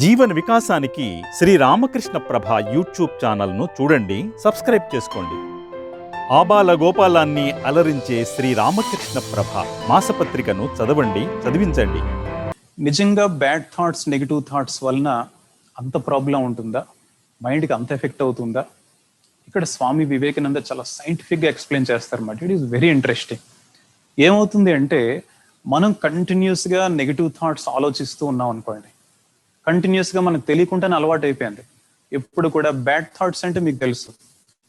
జీవన వికాసానికి శ్రీ రామకృష్ణ ప్రభ యూట్యూబ్ ఛానల్ను చూడండి సబ్స్క్రైబ్ చేసుకోండి. ఆబాల గోపాలాన్ని అలరించే శ్రీ రామకృష్ణ ప్రభ మాసపత్రికను చదవండి చదివించండి. నిజంగా బ్యాడ్ థాట్స్ నెగిటివ్ థాట్స్ వలన అంత ప్రాబ్లం ఉంటుందా? మైండ్కి అంత ఎఫెక్ట్ అవుతుందా? ఇక్కడ స్వామి వివేకానంద చాలా సైంటిఫిక్గా ఎక్స్ప్లెయిన్ చేస్తారన్నమాట ఇట్ ఈస్ వెరీ ఇంట్రెస్టింగ్ ఏమవుతుంది అంటే మనం కంటిన్యూస్గా నెగిటివ్ థాట్స్ ఆలోచిస్తూ ఉన్నాం అనుకోండి. కంటిన్యూస్గా మనకు తెలియకుండానే అలవాటు అయిపోయింది. ఎప్పుడు కూడా బ్యాడ్ థాట్స్ అంటే మీకు తెలుసు.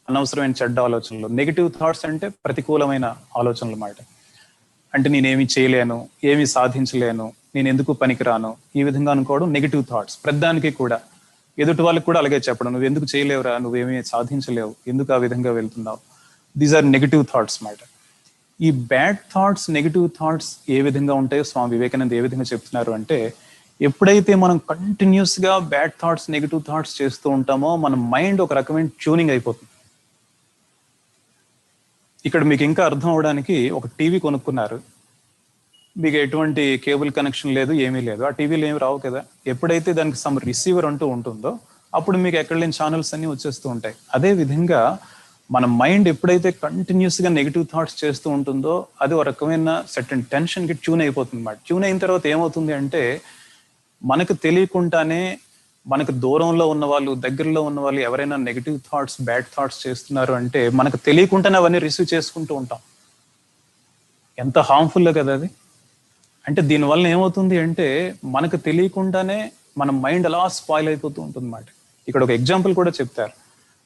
అనవసరమైన చెడ్డ ఆలోచనలు నెగిటివ్ థాట్స్ అంటే ప్రతికూలమైన ఆలోచనలు మాట. అంటే నేనేమి చేయలేను ఏమి సాధించలేను నేను ఎందుకు పనికిరాను ఈ విధంగా అనుకోవడం నెగిటివ్ థాట్స్ ప్రతిదానికి కూడా. ఎదుటి వాళ్ళకి కూడా అలాగే చెప్పడం. నువ్వు ఎందుకు చేయలేవురా నువ్వేమీ సాధించలేవు ఎందుకు ఆ విధంగా వెళ్తున్నావు? దీస్ ఆర్ నెగిటివ్ థాట్స్ మాట. ఈ బ్యాడ్ థాట్స్ నెగిటివ్ థాట్స్ ఏ విధంగా ఉంటాయో స్వామి వివేకానంద ఏ విధంగా చెప్తున్నారు అంటే ఎప్పుడైతే మనం కంటిన్యూస్గా బ్యాడ్ థాట్స్ నెగిటివ్ థాట్స్ చేస్తూ ఉంటామో మన మైండ్ ఒక రకమైన ట్యూనింగ్ అయిపోతుంది. ఇక్కడ మీకు ఇంకా అర్థం అవడానికి ఒక టీవీ కొనుక్కున్నారు. మీకు ఎటువంటి కేబుల్ కనెక్షన్ లేదు ఏమీ లేదు. ఆ టీవీలో ఏమి రావు కదా. ఎప్పుడైతే దానికి సమ్ రిసీవర్ అంటూ ఉంటుందో అప్పుడు మీకు ఎక్కడ లేని ఛానల్స్ అన్నీ వచ్చేస్తూ ఉంటాయి. అదే విధంగా మన మైండ్ ఎప్పుడైతే కంటిన్యూస్గా నెగిటివ్ థాట్స్ చేస్తూ ఉంటుందో అది ఒక రకమైన సర్టన్ టెన్షన్కి ట్యూన్ అయిపోతుంది అన్నమాట. ట్యూన్ అయిన తర్వాత ఏమవుతుంది అంటే మనకు తెలియకుండానే మనకు దూరంలో ఉన్న వాళ్ళు దగ్గరలో ఉన్న వాళ్ళు ఎవరైనా నెగిటివ్ థాట్స్ బ్యాడ్ థాట్స్ చేస్తున్నారు అంటే మనకు తెలియకుండానే అవన్నీ రిసీవ్ చేసుకుంటూ ఉంటాం. ఎంత హార్మ్ఫుల్ కదా అది. అంటే దీనివల్ల ఏమవుతుంది అంటే మనకు తెలియకుండానే మన మైండ్ అలా స్పాయిల్ అయిపోతూ ఉంటుంది అన్నమాట ఇక్కడ ఒక ఎగ్జాంపుల్ కూడా చెప్తారు.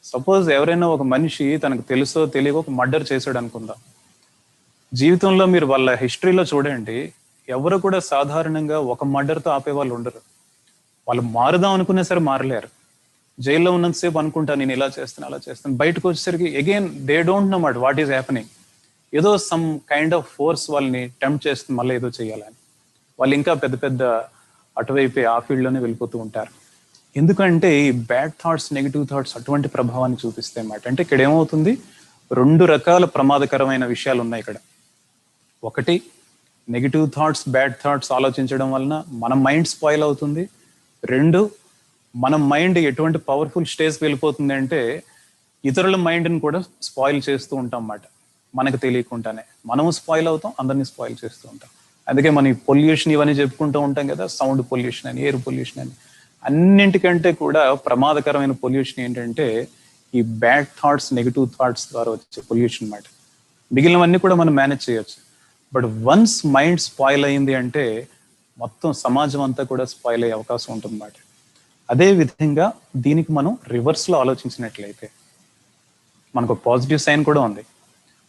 సపోజ్ ఎవరైనా ఒక మనిషి తనకు తెలుసో తెలియక ఒక మర్డర్ చేశాడు అనుకుందాం. జీవితంలో మీరు వాళ్ళ హిస్టరీలో చూడండి. ఎవరు కూడా సాధారణంగా ఒక మర్డర్తో ఆపే వాళ్ళు ఉండరు. వాళ్ళు మారుదాం అనుకున్నా సరే మారలేరు. జైల్లో ఉన్నంతసేపు అనుకుంటా నేను ఇలా చేస్తాను అలా చేస్తాను బయటకు వచ్చేసరికి again they don't know much what is happening ఏదో సమ్ కైండ్ ఆఫ్ ఫోర్స్ వాళ్ళని టెంప్ట్ చేస్తుంది మళ్ళీ ఏదో చేయాలని. వాళ్ళు ఇంకా పెద్ద పెద్ద అటువైపు ఆ ఫీల్డ్లోనే వెళ్ళిపోతూ ఉంటారు. ఎందుకంటే ఈ బ్యాడ్ థాట్స్ నెగిటివ్ థాట్స్ అటువంటి ప్రభావాన్ని చూపిస్తాయి అన్నమాట. అంటే ఇక్కడ ఏమవుతుంది రెండు రకాల ప్రమాదకరమైన విషయాలు ఉన్నాయి ఇక్కడ. ఒకటి నెగిటివ్ థాట్స్ బ్యాడ్ థాట్స్ ఆలోచించడం వలన మన మైండ్ స్పాయిల్ అవుతుంది. రెండు మన మైండ్ ఎటువంటి పవర్ఫుల్ స్టేజ్కి వెళ్ళిపోతుంది అంటే ఇతరుల మైండ్ని కూడా స్పాయిల్ చేస్తూ ఉంటాం అన్నమాట. మనకు తెలియకుండానే. మనము స్పాయిల్ అవుతాం అందరినీ స్పాయిల్ చేస్తూ ఉంటాం. అందుకే మనం పొల్యూషన్ ఇవన్నీ చెప్పుకుంటూ ఉంటాం కదా సౌండ్ పొల్యూషన్ అని ఎయిర్ పొల్యూషన్ అని. అన్నింటికంటే కూడా ప్రమాదకరమైన పొల్యూషన్ ఏంటంటే ఈ బ్యాడ్ థాట్స్ నెగిటివ్ థాట్స్ ద్వారా వచ్చే పొల్యూషన్ అన్నమాట. మిగిలినవన్నీ కూడా మనం మేనేజ్ చేయొచ్చు. బట్ వన్స్ మైండ్ స్పాయిల్ అయింది అంటే మొత్తం సమాజం అంతా కూడా స్పాయిల్ అయ్యే అవకాశం ఉంటుందన్నమాట. అదే విధంగా దీనికి మనం రివర్స్లో ఆలోచించినట్లయితే మనకు పాజిటివ్ సైన్ కూడా ఉంది.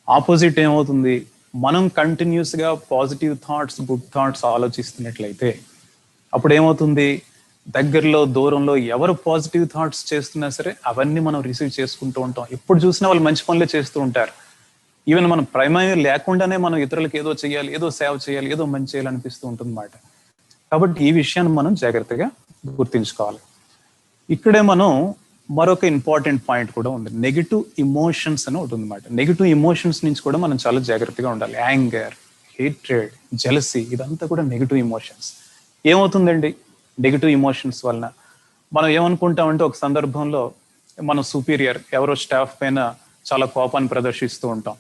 ఆపోజిట్ ఏమవుతుంది? మనం కంటిన్యూస్గా పాజిటివ్ థాట్స్ గుడ్ థాట్స్ ఆలోచిస్తున్నట్లయితే అప్పుడు ఏమవుతుంది? దగ్గరలో దూరంలో ఎవరు పాజిటివ్ థాట్స్ చేస్తున్నా సరే అవన్నీ మనం రిసీవ్ చేసుకుంటూ ఉంటాం. ఎప్పుడు చూసినా వాళ్ళు మంచి పనులే చేస్తూ ఉంటారు. ఈవెన్ మనం ప్రైమరీ లేకుండానే మనం ఇతరులకు ఏదో చేయాలి ఏదో సేవ చేయాలి ఏదో మంచి చేయాలి అనిపిస్తూ ఉంటుంది అన్నమాట కాబట్టి ఈ విషయాన్ని మనం జాగ్రత్తగా గుర్తించుకోవాలి. ఇక్కడే మనం మరొక ఇంపార్టెంట్ పాయింట్ కూడా ఉంది. నెగిటివ్ ఇమోషన్స్ అని ఒకటి ఉందన్నమాట. నెగిటివ్ ఇమోషన్స్ నుంచి కూడా మనం చాలా జాగ్రత్తగా ఉండాలి. యాంగర్ హేట్రెడ్ జెలసీ ఇదంతా కూడా నెగిటివ్ ఇమోషన్స్ ఏమవుతుందండి? నెగిటివ్ ఇమోషన్స్ వలన మనం ఏమనుకుంటామంటే ఒక సందర్భంలో మనం సుపీరియర్ ఎవరో స్టాఫ్ పైన చాలా కోపాన్ని ప్రదర్శిస్తూ ఉంటాం.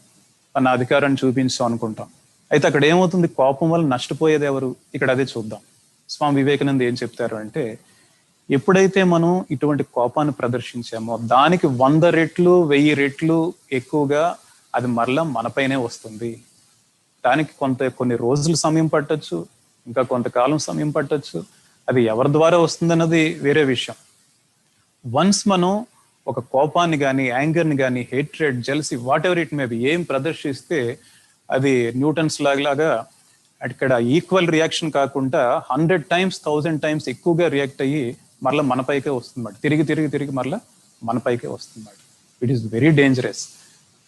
మన అధికారాన్ని చూపించాం అనుకుంటాం. అయితే అక్కడ ఏమవుతుంది? కోపం వల్ల నష్టపోయేది ఎవరు? ఇక్కడ అదే చూద్దాం. స్వామి వివేకానంద ఏం చెప్తారు అంటే ఎప్పుడైతే మనం ఇటువంటి కోపాన్ని ప్రదర్శించామో దానికి వంద రెట్లు వెయ్యి రెట్లు ఎక్కువగా అది మరలా మనపైనే వస్తుంది. దానికి కొంత కొన్ని రోజులు సమయం పట్టచ్చు ఇంకా కొంతకాలం సమయం పట్టచ్చు. అది ఎవరి ద్వారా వస్తుందన్నది వేరే విషయం. వన్స్ మనం ఒక కోపాన్ని కానీ యాంగర్ని కానీ hatred jealousy whatever it may be ఏం ప్రదర్శిస్తే అది న్యూటన్స్ లాగా అక్కడ ఈక్వల్ రియాక్షన్ కాకుండా హండ్రెడ్ టైమ్స్ థౌజండ్ టైమ్స్ ఎక్కువగా రియాక్ట్ అయ్యి మరలా మనపైకే వస్తుంది తిరిగి తిరిగి తిరిగి మరలా మనపైకే వస్తుంది ఇట్ ఈస్ వెరీ డేంజరస్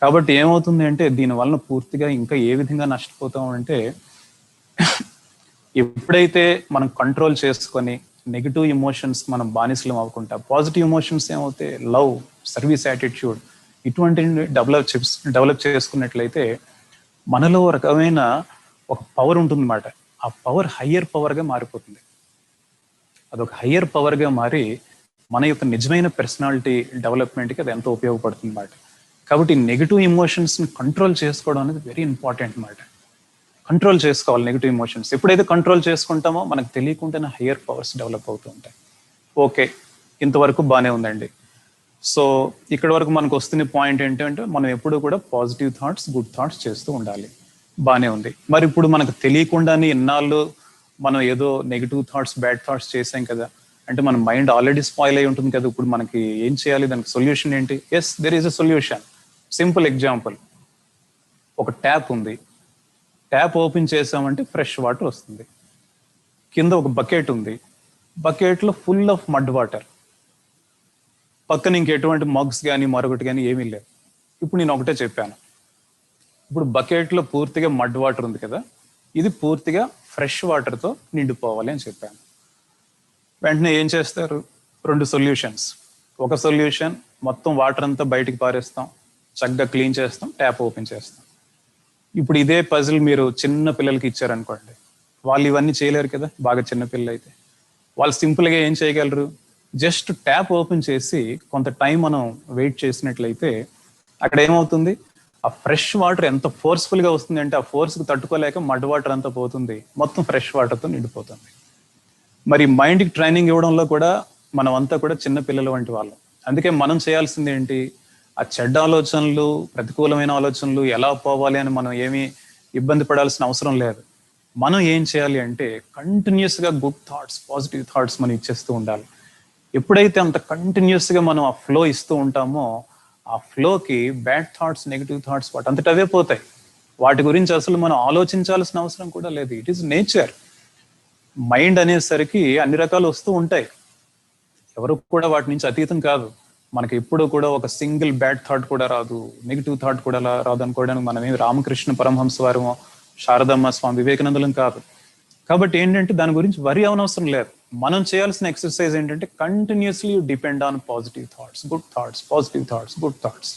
కాబట్టి ఏమవుతుంది అంటే దీని వలన పూర్తిగా ఇంకా ఏ విధంగా నష్టపోతాం అంటే ఎప్పుడైతే మనం కంట్రోల్ చేసుకొని నెగిటివ్ ఇమోషన్స్ మనం బానిసలం అవ్వకుండా పాజిటివ్ ఇమోషన్స్ ఏమవుతాయి? లవ్ సర్వీస్ యాటిట్యూడ్ ఇటువంటి డెవలప్ డెవలప్ చేసుకున్నట్లయితే మనలో రకమైన ఒక పవర్ ఉంటుందన్నమాట. ఆ పవర్ హయ్యర్ పవర్గా మారిపోతుంది. అదొక హయ్యర్ పవర్గా మారి మన యొక్క నిజమైన పర్సనాలిటీ డెవలప్మెంట్కి అది ఎంతో ఉపయోగపడుతుంది అన్నమాట కాబట్టి నెగిటివ్ ఇమోషన్స్ని కంట్రోల్ చేసుకోవడం అనేది వెరీ ఇంపార్టెంట్ అన్నమాట. కంట్రోల్ చేసుకోవాలి నెగిటివ్ ఇమోషన్స్ ఎప్పుడైతే కంట్రోల్ చేసుకుంటామో మనకు తెలియకుండానే హయ్యర్ పవర్స్ డెవలప్ అవుతూ ఉంటాయి. ఓకే ఇంతవరకు బాగానే ఉందండి. సో ఇక్కడ వరకు మనకు వస్తున్న పాయింట్ ఏంటంటే మనం ఎప్పుడు కూడా పాజిటివ్ థాట్స్ గుడ్ థాట్స్ చేస్తూ ఉండాలి. బాగానే ఉంది. మరి ఇప్పుడు మనకు తెలియకుండానే ఇన్నాళ్ళు మనం ఏదో నెగిటివ్ థాట్స్ బ్యాడ్ థాట్స్ చేసాం కదా. అంటే మన మైండ్ ఆల్రెడీ స్పాయిల్ అయి ఉంటుంది కదా. ఇప్పుడు మనకి ఏం చేయాలి? దానికి సొల్యూషన్ ఏంటి? Yes there is a solution simple example ఒక ట్యాప్ ఉంది. ట్యాప్ ఓపెన్ చేసామంటే ఫ్రెష్ వాటర్ వస్తుంది. కింద ఒక బకెట్ ఉంది. బకెట్లో ఫుల్ ఆఫ్ మడ్ వాటర్. పక్కన ఇంకెటువంటి మగ్స్ కానీ మరొకటి కానీ ఏమీ లేవు. ఇప్పుడు నేను ఒకటే చెప్పాను. ఇప్పుడు బకెట్లో పూర్తిగా మడ్ వాటర్ ఉంది కదా ఇది పూర్తిగా ఫ్రెష్ వాటర్తో నిండిపోవాలి అని చెప్పాను. వెంటనే ఏం చేస్తారు? రెండు సొల్యూషన్స్. ఒక సొల్యూషన్ మొత్తం వాటర్ అంతా బయటికి పారేస్తాం. చక్కగా క్లీన్ చేస్తాం ట్యాప్ ఓపెన్ చేస్తాం. ఇప్పుడు ఇదే పజిల్ మీరు చిన్న పిల్లలకి ఇచ్చారనుకోండి వాళ్ళు ఇవన్నీ చేయలేరు కదా బాగా చిన్న పిల్లలు అయితే వాళ్ళు సింపుల్గా ఏం చేయగలరు? జస్ట్ ట్యాప్ ఓపెన్ చేసి కొంత టైం మనం వెయిట్ చేసినట్లయితే అక్కడ ఏమవుతుంది ఆ ఫ్రెష్ వాటర్ ఎంత ఫోర్స్ఫుల్గా వస్తుంది అంటే ఆ ఫోర్స్కి తట్టుకోలేక మడ్ వాటర్ అంతా పోతుంది. మొత్తం ఫ్రెష్ వాటర్తో నిండిపోతుంది. మరి మైండ్కి ట్రైనింగ్ ఇవ్వడంలో కూడా మనం అంతా కూడా చిన్న పిల్లల వంటి వాళ్ళం. అందుకే మనం చేయాల్సింది ఏంటి ఆ చెడ్డ ఆలోచనలు ప్రతికూలమైన ఆలోచనలు ఎలా పోవాలి అని మనం ఏమీ ఇబ్బంది పడాల్సిన అవసరం లేదు. మనం ఏం చేయాలి అంటే కంటిన్యూస్గా గుడ్ థాట్స్ పాజిటివ్ థాట్స్ మనం ఇచ్చేస్తూ ఉండాలి. ఎప్పుడైతే అంత కంటిన్యూస్గా మనం ఆ ఫ్లో ఇస్తూ ఉంటామో ఆ ఫ్లోకి బ్యాడ్ థాట్స్ నెగిటివ్ థాట్స్ వాటి అంతట అవే పోతాయి. వాటి గురించి అసలు మనం ఆలోచించాల్సిన అవసరం కూడా లేదు. ఇట్ ఈస్ నేచర్ మైండ్ అనేసరికి అన్ని రకాలు వస్తూ ఉంటాయి. ఎవరు కూడా వాటి నుంచి అతీతం కాదు. మనకి ఎప్పుడు కూడా ఒక సింగిల్ బ్యాడ్ థాట్ కూడా రాదు. నెగిటివ్ థాట్ కూడా రాదు అనుకోవడానికి మనం ఏమి రామకృష్ణ పరమహంస వారమో శారదమ్మ స్వామి వివేకానందులం కాదు. కాబట్టి ఏంటంటే దాని గురించి వరి అవనవసరం లేదు. మనం చేయాల్సిన ఎక్సర్సైజ్ ఏంటంటే continuously depend on positive thoughts good thoughts positive thoughts good thoughts